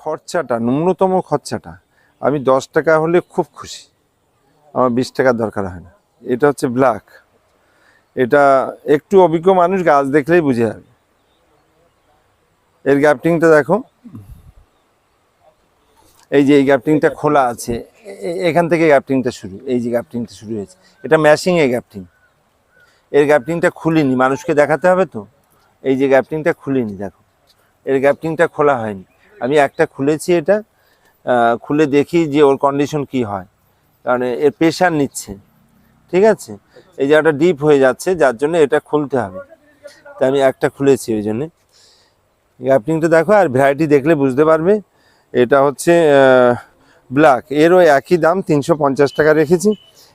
খরচাটা, ন্যূনতম খরচাটা, আমি দশ টাকা হলে খুব খুশি। আমার বিশ টাকার দরকার হয় না। এটা হচ্ছে ব্ল্যাক এটা একটু অভিজ্ঞ মানুষ গাছ দেখলেই বুঝে যাবে। এর গ্যাপটিংটা দেখো। এই যে এই গ্যাপটিংটা খোলা আছে এখান থেকে গ্যাপটিংটা শুরু। এই যে গ্যাপটিংটা শুরু হয়েছে। এটা ম্যাশিং এ গ্যাপটিং। এর গ্যাপটিংটা খুলিনি। মানুষকে দেখাতে হবে তো। এই যে গ্যাপটিংটা খুলিনি, দেখো। এর গ্যাপটিংটা খোলা হয়নি। আমি একটা খুলেছি এটা খুলে দেখি যে ওর কন্ডিশন কি হয়। কারণ এর প্রেশার নিচ্ছে। ঠিক আছে? এই জায়গাটা ডিপ হয়ে যাচ্ছে, যার জন্য এটা খুলতে হবে। তাই আমি একটা খুলেছি ওই জন্যে। গ্যাপটিংটা দেখো, আর ভ্যারাইটি দেখলে বুঝতে পারবে। এটা হচ্ছে ব্ল্যাক এরও একই দাম, তিনশো পঞ্চাশ টাকা রেখেছি।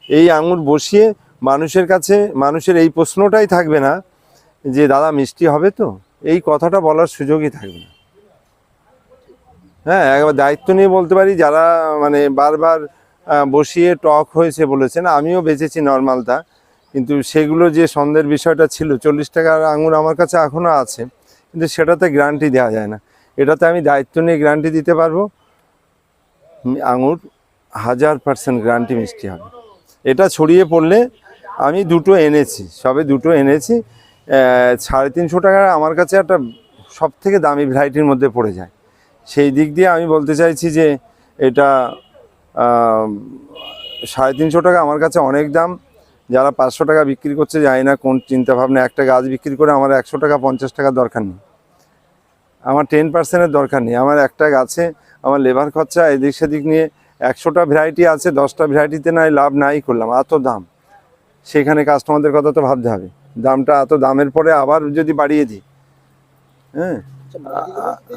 এই আঙুর বসিয়ে মানুষের কাছে, মানুষের এই প্রশ্নটাই থাকবে না যে, দাদা, মিষ্টি হবে তো? এই কথাটা বলার সুযোগই থাকবে না। হ্যাঁ একবার দায়িত্ব নিয়ে বলতে পারি, যারা মানে বারবার বসিয়ে টক হয়েছে বলেছেন, আমিও বেঁচেছি নর্মালটা। কিন্তু সেগুলো যে সন্দেহের বিষয়টা ছিল, চল্লিশ টাকার আঙুর আমার কাছে এখনও আছে, কিন্তু সেটাতে গ্যারান্টি দেওয়া যায় না। এটাতে আমি দায়িত্ব নিয়ে গ্যারান্টি দিতে পারব। আঙুর হাজার পার্সেন্ট গ্যারান্টি মিষ্টি হবে। এটা ছড়িয়ে পড়লে আমি দুটো এনেছি, সবে দুটো এনেছি। সাড়ে তিনশো টাকা আমার কাছে একটা সব থেকে দামি ভ্যারাইটির মধ্যে পড়ে যায়। সেই দিক দিয়ে আমি বলতে চাইছি যে এটা সাড়ে তিনশো টাকা আমার কাছে অনেক দাম। যারা পাঁচশো টাকা বিক্রি করছে, জানি না কোন চিন্তা ভাবনা একটা গাছ বিক্রি করে আমার একশো টাকা, পঞ্চাশ টাকা দরকার নেই। আমার টেন পার্সেন্টের দরকার নেই। আমার একটা গাছে আমার লেবার খরচা এদিক সেদিক নিয়ে একশোটা ভ্যারাইটি আছে, দশটা ভ্যারাইটিতে নাই, লাভ নাই করলাম। এত দাম। সেখানে কাস্টমারদের কথা তো ভাবতে হবে। দামটা এত দামের পরে আবার যদি বাড়িয়ে দিই। হ্যাঁ?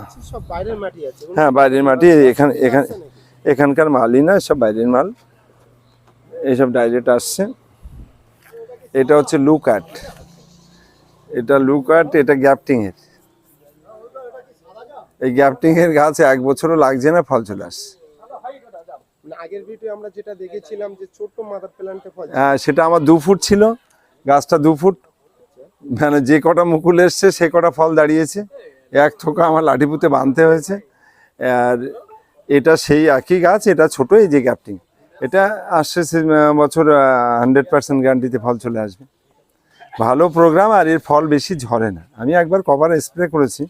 আচ্ছা, হ্যাঁ বাইরের মাটি এখানে এখানে এখানকার মালই না সব বাইরের মাল। এইসব ডাইরেক্ট আসছে। এটা হচ্ছে লুকাট। এটা লুকাট এটা গ্যাপটিংয়ের। এই গ্যাপটিংয়ের গাছ এক বছরও লাগছে না ফল চলে আসছে। আগের ভিডিও আমরা যেটা দেখেছিলাম যে ছোট মাদার প্ল্যান্টে ফল হ্যাঁ সেটা আমার দু ফুট ছিল। গাছটা দু ফুট। মানে যে কটা মুকুল এসছে সে কটা ফল দাঁড়িয়েছে। এক থোকা আমার লাঠিপুতে বাঁধতে হয়েছে। আর এটা সেই একই গাছ এটা ছোট এই যে গ্যাপটিং এটা আসছে বছর হান্ড্রেড পার্সেন্ট গ্যারান্টিতে ফল চলে আসবে। ভালো প্রোগ্রাম আর এর ফল বেশি ঝরে না। আমি একবার কভার স্প্রে করেছি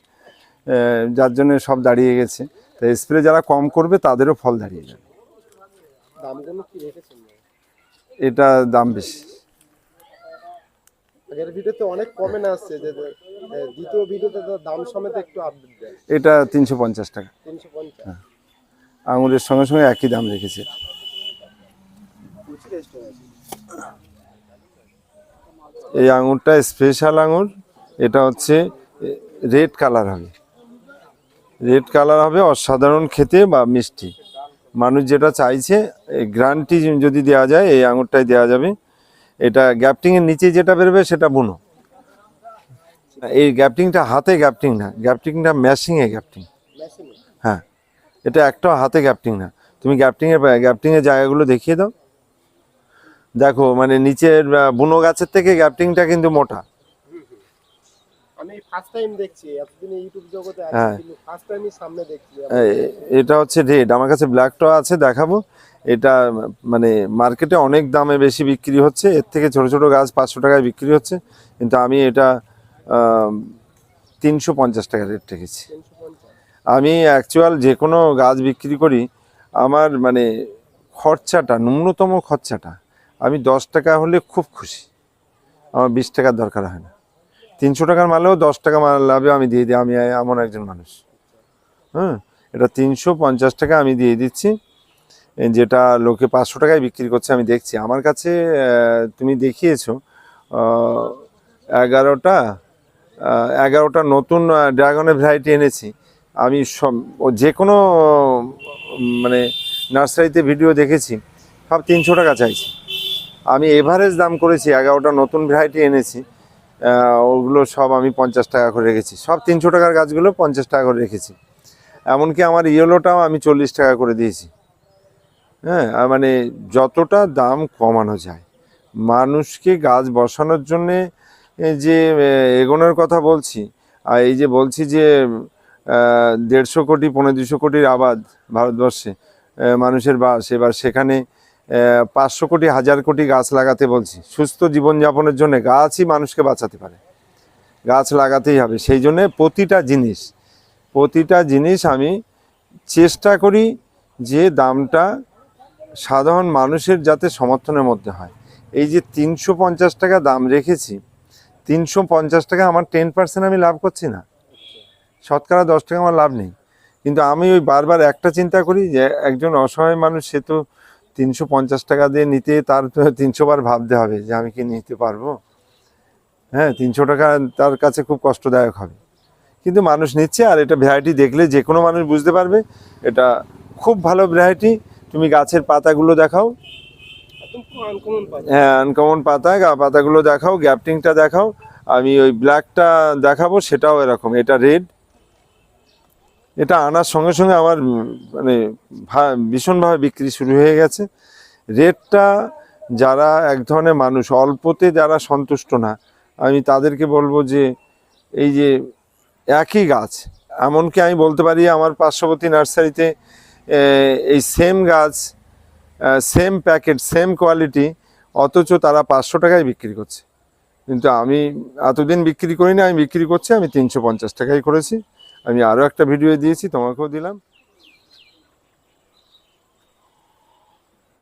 যার জন্য সব দাঁড়িয়ে গেছে। তো স্প্রে যারা কম করবে তাদেরও ফল দাঁড়িয়ে যাবে। এটা দাম বেশি। আগের ভিডিওতে অনেক কমেন্ট আসছে যে দ্বিতীয় ভিডিওতে দাম সমেত একটু আপডেট দেয়। এটা তিনশো পঞ্চাশ টাকা। তিনশো পঞ্চাশ। আঙুরের সঙ্গে সঙ্গে একই দাম রেখেছে। এই আঙুরটা স্পেশাল আঙুর। এটা হচ্ছে রেড কালার হবে। রেড কালার হবে অসাধারণ খেতে বা মিষ্টি। মানুষ যেটা চাইছে গ্রান্টি যদি দেওয়া যায় এই আঙুরটাই দেওয়া যাবে। এটা গ্যাপটিংয়ের নিচে যেটা বেরোবে সেটা বুনো। এই গ্যাপটিংটা হাতে গ্যাপটিং না গ্যাপটিংটা ম্যাশিংয়ে গ্যাপটিং। হ্যাঁ এটা একটা হাতে গ্যাপটিং না। তুমি গ্যাপটিংয়ের গ্যাপটিংয়ের জায়গাগুলো দেখিয়ে দাও। দেখো মানে নিচের বুনো গাছের থেকে গ্যাপটিংটা কিন্তু মোটা। আমি ফার্স্ট টাইম দেখছি এতদিন ইউটিউব জগতে আছি হ্যাঁ। কিন্তু ফার্স্ট টাইমই সামনে দেখছি। এটা হচ্ছে রেড আমার কাছে ব্ল্যাকটাও আছে দেখাবো। এটা মানে মার্কেটে অনেক দামে বেশি বিক্রি হচ্ছে এর থেকে ছোট ছোট গাছ পাঁচশো টাকায় বিক্রি হচ্ছে কিন্তু আমি এটা তিনশো পঞ্চাশ টাকা রেট রেখেছি। আমি অ্যাকচুয়াল যে কোনো গাছ বিক্রি করি আমার মানে খরচাটা ন্যূনতম খরচাটা আমি দশ টাকা হলে খুব খুশি। আমার বিশ টাকার দরকার হয় না। তিনশো টাকার মালেও দশ টাকা মাল লাভে আমি দিয়ে দিই, আমি এমন একজন মানুষ। হ্যাঁ এটা তিনশো পঞ্চাশ টাকা আমি দিয়ে দিচ্ছি। যেটা লোকে পাঁচশো টাকায় বিক্রি করছে, আমি দেখছি। আমার কাছে তুমি দেখিয়েছো এগারোটা এগারোটা নতুন ড্রাগনের ভ্যারাইটি এনেছি। আমি সব যে কোনো মানে নার্সারিতে ভিডিও দেখেছি, সব তিনশো টাকা চাইছি। আমি এভারেজ দাম করেছি, এগারোটা নতুন ভ্যারাইটি এনেছি। ওগুলো সব আমি পঞ্চাশ টাকা করে রেখেছি। সব তিনশো টাকার গাছগুলো পঞ্চাশ টাকা করে রেখেছি। এমনকি আমার ইয়েলোটাও আমি চল্লিশ টাকা করে দিয়েছি। হ্যাঁ মানে যতটা দাম কমানো যায়। মানুষকে গাছ বসানোর জন্যে যে এগোনোর কথা বলছি, আর এই যে বলছি যে দেড়শো কোটি, পনেরো দুশো কোটির আবাদ ভারতবর্ষে মানুষের বাস। এবার সেখানে পাঁচশো কোটি, হাজার কোটি গাছ লাগাতে বলছি। সুস্থ জীবনযাপনের জন্য গাছই মানুষকে বাঁচাতে পারে। গাছ লাগাতেই হবে। সেই জন্যে প্রতিটা জিনিস প্রতিটা জিনিস আমি চেষ্টা করি যে দামটা সাধারণ মানুষের যাতে সমর্থনের মধ্যে হয়। এই যে তিনশো পঞ্চাশ টাকা দাম রেখেছি, তিনশো পঞ্চাশ টাকা আমার টেন পার্সেন্ট আমি লাভ করছি না। শতকরা দশ টাকা আমার লাভ নেই। কিন্তু আমি ওই বারবার একটা চিন্তা করি যে একজন অসহায় মানুষ, সে তো তিনশো পঞ্চাশ টাকা দিয়ে নিতে তার তিনশো বার ভাবতে হবে যে আমি কি নিতে পারব? হ্যাঁ তিনশো টাকা তার কাছে খুব কষ্টদায়ক হবে। কিন্তু মানুষ নিচ্ছে আর এটা ভ্যারাইটি দেখলে যে কোনো মানুষ বুঝতে পারবে এটা খুব ভালো ভ্যারাইটি তুমি গাছের পাতাগুলো দেখাও। হ্যাঁ আনকমন পাতা গা- পাতাগুলো দেখাও গ্যাপটিংটা দেখাও। আমি ওই ব্ল্যাকটা দেখাবো সেটাও এরকম। এটা রেড এটা আনার সঙ্গে সঙ্গে আমার মানে ভীষণভাবে বিক্রি শুরু হয়ে গেছে। রেটটা যারা এক ধরনের মানুষ, অল্পতে যারা সন্তুষ্ট না, আমি তাদেরকে বলব যে, এই যে একই গাছ, এমনকি আমি বলতে পারি আমার পার্শ্ববর্তী নার্সারিতে এই সেম গাছ সেম প্যাকেট সেম কোয়ালিটি অথচ তারা পাঁচশো টাকায় বিক্রি করছে। কিন্তু আমি এতদিন বিক্রি করি না আমি বিক্রি করছি, আমি তিনশো পঞ্চাশ টাকায় করেছি। আমি আরও একটা ভিডিও দিয়েছি তোমাকেও দিলাম।